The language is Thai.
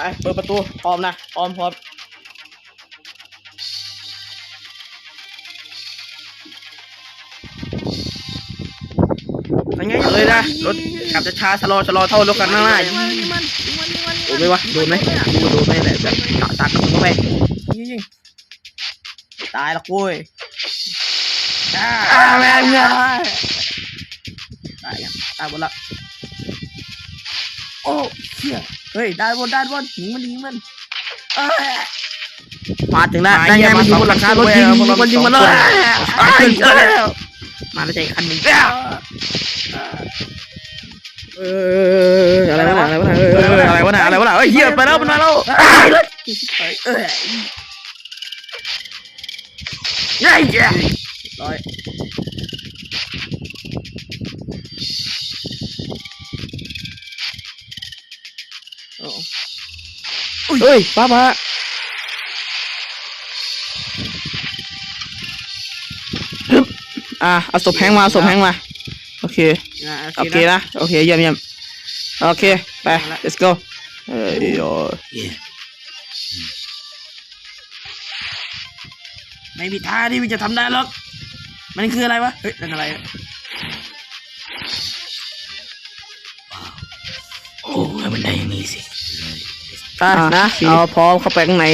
ไปเปิดประตูพร้อมนะพร้อมพร้อมยังไงเลยนะรถขับช้าๆชะลอชะลอเท่ารถกันข้างหน้ายิงมันยิงมันยิงมันยิงมันโดนไหมวะโดนไหมดูโดนไหมแหละแบบกะตักกระสุนเข้าไปยิงยิงตายละกุยอ่าแม่งเลยตายยังตายหมดละโอ้เชี่ย เฮ้ยด้านบนด้านบนยิงมันยิงมันเอ้ยมาถึงแล้วได้ไงมันยิงบนหลังคารถยิงยิงมันยิงมันเลยขึ้นแล้วมาแล้วใจคันหนึ่งเอออะไรวะอะไรวะเอออะไรวะอะไรวะเฮ้ยเหี้ยไปแล้วมันมาแล้วเอ้ยเฮ้ยร้อย เฮ้ยป้าป้าอะเอาศพแห้งมาศพแห้งมา โอเค โอเคนะ โอเคเยี่ยมเยี่ยมโอเค ไป let's go เอ้ยโอ้ยไม่มีท่าที่มันจะทำได้หรอก มันคืออะไรวะ เฮ้ยนั่นอะไรอะโอ้ให้มันได้อย่างนี้สิ ไปนะเอาพร้อมเข้าไปข้างใน